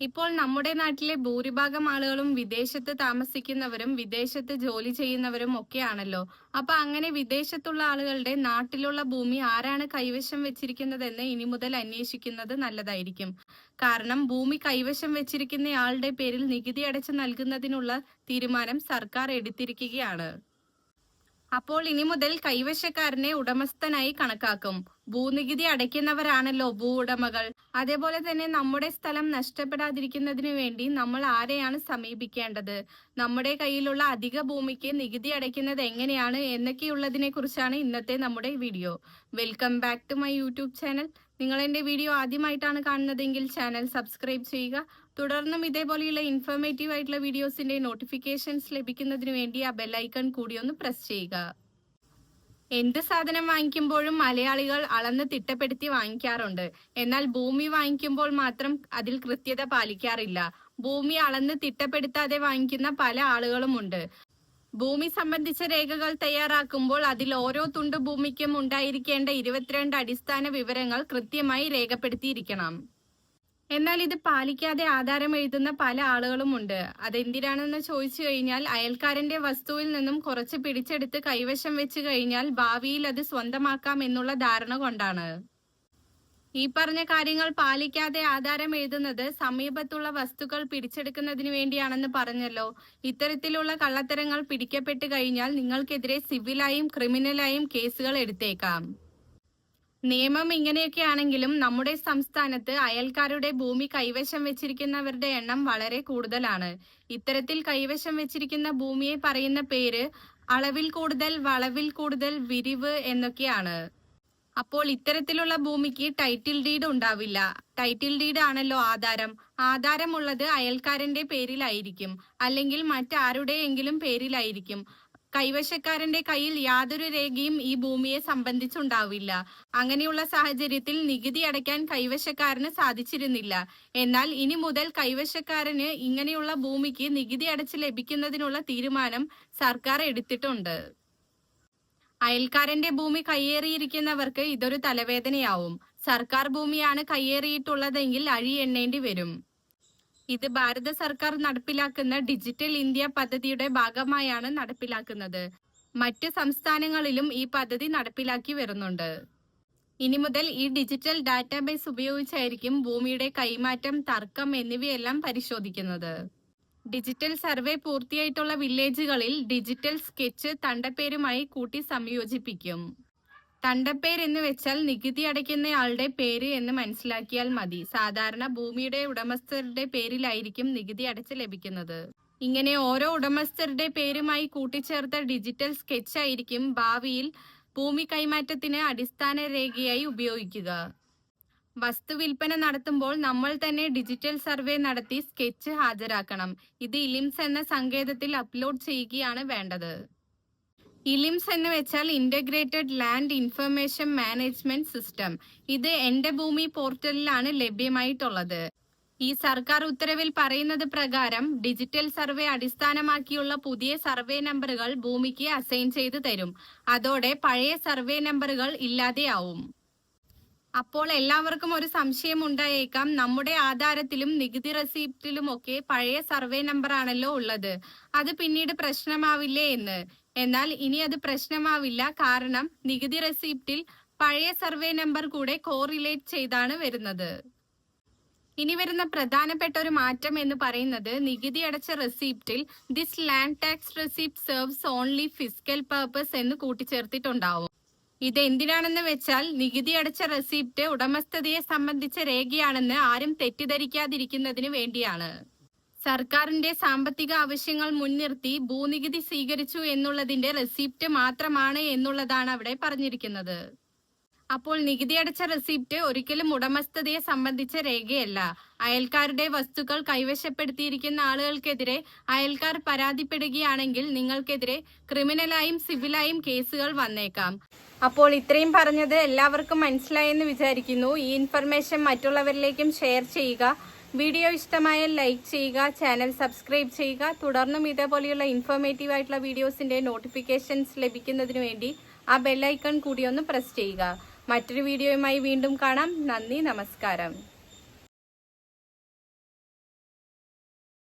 ഇപ്പോൾ നമ്മുടെ നാട്ടിലെ ഭൂരിഭാഗം ആളുകളും വിദേശത്ത് താമസിക്കുന്നവരും വിദേശത്ത് ജോലി ചെയ്യുന്നവരും ഒക്കെയാണല്ലോ. അപ്പൊ അങ്ങനെ വിദേശത്തുള്ള ആളുകളുടെ നാട്ടിലുള്ള ഭൂമി ആരാണ് കൈവശം വെച്ചിരിക്കുന്നതെന്ന് ഇനി മുതൽ അന്വേഷിക്കുന്നത് നല്ലതായിരിക്കും. കാരണം ഭൂമി കൈവശം വെച്ചിരിക്കുന്ന ആളുടെ പേരിൽ നികുതി അടച്ചു നൽകുന്നതിനുള്ള തീരുമാനം സർക്കാർ എടുത്തിരിക്കുകയാണ്. അപ്പോൾ ഇനി മുതൽ കൈവശക്കാരനെ ഉടമസ്ഥനായി കണക്കാക്കും. ഭൂനികുതി അടയ്ക്കുന്നവരാണല്ലോ ഭൂ ഉടമകൾ അതേപോലെ തന്നെ നമ്മുടെ സ്ഥലം നഷ്ടപ്പെടാതിരിക്കുന്നതിന് വേണ്ടി നമ്മൾ ആരെയാണ് സമീപിക്കേണ്ടത്? നമ്മുടെ കയ്യിലുള്ള അധിക ഭൂമിക്ക് നികുതി അടയ്ക്കുന്നത് എങ്ങനെയാണ് എന്നൊക്കെയുള്ളതിനെ കുറിച്ചാണ് ഇന്നത്തെ നമ്മുടെ video. Welcome back to my YouTube channel. നിങ്ങൾ എന്റെ വീഡിയോ ആദ്യമായിട്ടാണ് കാണുന്നതെങ്കിൽ ചാനൽ സബ്സ്ക്രൈബ് ചെയ്യുക. തുടർന്നും ഇതേപോലെയുള്ള ഇൻഫോർമേറ്റീവ് ആയിട്ടുള്ള വീഡിയോസിന്റെ നോട്ടിഫിക്കേഷൻസ് ലഭിക്കുന്നതിന് വേണ്ടി ആ ബെല്ലൈക്കൺ കൂടി ഒന്ന് പ്രസ് ചെയ്യുക. എന്ത് സാധനം വാങ്ങിക്കുമ്പോഴും മലയാളികൾ അളന്ന് തിട്ടപ്പെടുത്തി വാങ്ങിക്കാറുണ്ട്. എന്നാൽ ഭൂമി വാങ്ങിക്കുമ്പോൾ മാത്രം അതിൽ കൃത്യത പാലിക്കാറില്ല. ഭൂമി അളന്ന് തിട്ടപ്പെടുത്താതെ വാങ്ങിക്കുന്ന പല ആളുകളുമുണ്ട് ഭൂമി സംബന്ധിച്ച രേഖകൾ തയ്യാറാക്കുമ്പോൾ അതിൽ ഓരോ തുണ്ട് ഭൂമിക്കും ഉണ്ടായിരിക്കേണ്ട ഇരുപത്തിരണ്ട് അടിസ്ഥാന വിവരങ്ങൾ കൃത്യമായി രേഖപ്പെടുത്തിയിരിക്കണം. എന്നാൽ ഇത് പാലിക്കാതെ ആധാരം എഴുതുന്ന പല ആളുകളുമുണ്ട്. അതെന്തിനാണെന്ന് ചോദിച്ചു കഴിഞ്ഞാൽ അയൽക്കാരന്റെ വസ്തുവിൽ നിന്നും കുറച്ച് പിടിച്ചെടുത്ത് കൈവശം വെച്ച് കഴിഞ്ഞാൽ ഭാവിയിൽ അത് സ്വന്തമാക്കാം എന്നുള്ള ധാരണ കൊണ്ടാണ്. ഈ പറഞ്ഞ കാര്യങ്ങൾ പാലിക്കാതെ ആധാരം എഴുതുന്നത് സമീപത്തുള്ള വസ്തുക്കൾ പിടിച്ചെടുക്കുന്നതിന് വേണ്ടിയാണെന്ന് പറഞ്ഞല്ലോ. ഇത്തരത്തിലുള്ള കള്ളത്തരങ്ങൾ പിടിക്കപ്പെട്ട് കഴിഞ്ഞാൽ നിങ്ങൾക്കെതിരെ സിവിലായും ക്രിമിനലായും കേസുകൾ എടുത്തേക്കാം. നിയമം ഇങ്ങനെയൊക്കെ ആണെങ്കിലും നമ്മുടെ സംസ്ഥാനത്ത് അയൽക്കാരുടെ ഭൂമി കൈവശം വെച്ചിരിക്കുന്നവരുടെ എണ്ണം വളരെ കൂടുതലാണ്. ഇത്തരത്തിൽ കൈവശം വെച്ചിരിക്കുന്ന ഭൂമിയെ പറയുന്ന പേര് അളവിൽ കൂടുതൽ വളവിൽ കൂടുതൽ വിരിവ് എന്നൊക്കെയാണ്. അപ്പോൾ ഇത്തരത്തിലുള്ള ഭൂമിക്ക് ടൈറ്റിൽ ഡീഡ് ഉണ്ടാവില്ല. ടൈറ്റിൽ ഡീഡ് ആണല്ലോ ആധാരം. ആധാരമുള്ളത് അയൽക്കാരന്റെ പേരിലായിരിക്കും. അല്ലെങ്കിൽ മറ്റാരുടെയെങ്കിലും പേരിലായിരിക്കും. കൈവശക്കാരന്റെ കയ്യിൽ യാതൊരു രേഖയും ഈ ഭൂമിയെ സംബന്ധിച്ചുണ്ടാവില്ല. അങ്ങനെയുള്ള സാഹചര്യത്തിൽ നികുതി അടയ്ക്കാൻ കൈവശക്കാരന് സാധിച്ചിരുന്നില്ല. എന്നാൽ ഇനി മുതൽ കൈവശക്കാരന് ഇങ്ങനെയുള്ള ഭൂമിക്ക് നികുതി അടച്ച് ലഭിക്കുന്നതിനുള്ള തീരുമാനം സർക്കാർ എടുത്തിട്ടുണ്ട്. അയൽക്കാരന്റെ ഭൂമി കയ്യേറിയിരിക്കുന്നവർക്ക് ഇതൊരു തലവേദനയാവും. സർക്കാർ ഭൂമിയാണ് കയ്യേറിയിട്ടുള്ളതെങ്കിൽ അഴി എണ്ണേണ്ടി വരും. ഇത് ഭാരത സർക്കാർ നടപ്പിലാക്കുന്ന ഡിജിറ്റൽ ഇന്ത്യ പദ്ധതിയുടെ ഭാഗമായാണ് നടപ്പിലാക്കുന്നത്. മറ്റ് സംസ്ഥാനങ്ങളിലും ഈ പദ്ധതി നടപ്പിലാക്കി വരുന്നുണ്ട്. ഇനി മുതൽ ഈ ഡിജിറ്റൽ ഡാറ്റാബേസ് ഉപയോഗിച്ചായിരിക്കും ഭൂമിയുടെ കൈമാറ്റം തർക്കം എന്നിവയെല്ലാം പരിശോധിക്കുന്നത്. ഡിജിറ്റൽ സർവേ പൂർത്തിയായിട്ടുള്ള വില്ലേജുകളിൽ ഡിജിറ്റൽ സ്കെച്ച് തണ്ടപ്പേരുമായി കൂട്ടി സംയോജിപ്പിക്കും. തണ്ടപ്പേര് എന്ന് വെച്ചാൽ നികുതി അടയ്ക്കുന്നയാളുടെ പേര് എന്ന് മനസ്സിലാക്കിയാൽ മതി. സാധാരണ ഭൂമിയുടെ ഉടമസ്ഥരുടെ പേരിലായിരിക്കും നികുതി അടച്ച് ലഭിക്കുന്നത്. ഇങ്ങനെ ഓരോ ഉടമസ്ഥരുടെ പേരുമായി കൂട്ടിച്ചേർത്ത ഡിജിറ്റൽ സ്കെച്ച് ആയിരിക്കും ഭാവിയിൽ ഭൂമി കൈമാറ്റത്തിന് അടിസ്ഥാന രേഖയായി ഉപയോഗിക്കുക. വസ്തു വിൽപ്പന നടത്തുമ്പോൾ നമ്മൾ തന്നെ ഡിജിറ്റൽ സർവേ നടത്തി സ്കെച്ച് ഹാജരാക്കണം. ഇത് ഇലിംസ് എന്ന സങ്കേതത്തിൽ അപ്ലോഡ് ചെയ്യുകയാണ് വേണ്ടത്. ഇലിംസ് എന്ന് വെച്ചാൽ integrated land information management system ഇത് എന്റെ ഭൂമി പോർട്ടലിലാണ് ലഭ്യമായിട്ടുള്ളത്. ഈ സർക്കാർ ഉത്തരവിൽ പറയുന്നത് പ്രകാരം ഡിജിറ്റൽ സർവേ അടിസ്ഥാനമാക്കിയുള്ള പുതിയ സർവേ നമ്പറുകൾ ഭൂമിക്ക് അസൈൻ ചെയ്തു തരും. അതോടെ പഴയ സർവേ നമ്പറുകൾ ഇല്ലാതെയാവും. അപ്പോൾ എല്ലാവർക്കും ഒരു സംശയം ഉണ്ടായേക്കാം. നമ്മുടെ ആധാരത്തിലും നികുതി റെസീപ്റ്റിലും ഒക്കെ പഴയ സർവേ നമ്പർ ആണല്ലോ ഉള്ളത്. അത് പിന്നീട് പ്രശ്നമാവില്ലേ എന്ന്. എന്നാൽ ഇനി അത് പ്രശ്നമാവില്ല. കാരണം നികുതി റെസീപ്റ്റിൽ പഴയ സർവേ നമ്പർ കൂടെ കോറിലേറ്റ് ചെയ്താണ് വരുന്നത്. ഇനി വരുന്ന പ്രധാനപ്പെട്ട ഒരു മാറ്റം എന്ന് പറയുന്നത് നികുതി അടച്ച റെസീപ്റ്റിൽ this land tax receipt serves only physical purpose എന്ന് കൂട്ടിച്ചേർത്തിട്ടുണ്ടാവും. ഇത് എന്തിനാണെന്ന് വെച്ചാൽ നികുതി അടച്ച റെസിപ്റ്റ് ഉടമസ്ഥതയെ സംബന്ധിച്ച രേഖയാണെന്ന് ആരും തെറ്റിദ്ധരിക്കാതിരിക്കുന്നതിന് വേണ്ടിയാണ്. സർക്കാരിന്റെ സാമ്പത്തിക ആവശ്യങ്ങൾ മുൻനിർത്തി ഭൂനികുതി സ്വീകരിച്ചു എന്നുള്ളതിന്റെ റെസിപ്റ്റ് മാത്രമാണ് എന്നുള്ളതാണ് അവിടെ പറഞ്ഞിരിക്കുന്നത്. അപ്പോൾ നികുതി അടച്ച റെസിപ്റ്റ് ഒരിക്കലും ഉടമസ്ഥതയെ സംബന്ധിച്ച രേഖയല്ല. അയൽക്കാരുടെ വസ്തുക്കൾ കൈവശപ്പെടുത്തിയിരിക്കുന്ന ആളുകൾക്കെതിരെ അയൽക്കാർ പരാതിപ്പെടുകയാണെങ്കിൽ നിങ്ങൾക്കെതിരെ ക്രിമിനലായും സിവിലായും കേസുകൾ വന്നേക്കാം. അപ്പോൾ ഇത്രയും പറഞ്ഞത് എല്ലാവർക്കും മനസ്സിലായെന്ന് വിചാരിക്കുന്നു. ഈ ഇൻഫർമേഷൻ മറ്റുള്ളവരിലേക്കും ഷെയർ ചെയ്യുക. വീഡിയോ ഇഷ്ടമായാൽ ലൈക്ക് ചെയ്യുക ചാനൽ സബ്സ്ക്രൈബ് ചെയ്യുക. തുടർന്നും ഇതേപോലെയുള്ള ഇൻഫോർമേറ്റീവ് ആയിട്ടുള്ള വീഡിയോസിന്റെ നോട്ടിഫിക്കേഷൻസ് ലഭിക്കുന്നതിന് വേണ്ടി ആ ബെല്ലൈക്കൺ കൂടി ഒന്ന് പ്രസ് ചെയ്യുക. മറ്റൊരു വീഡിയോയുമായി വീണ്ടും കാണാം. നന്ദി നമസ്കാരം.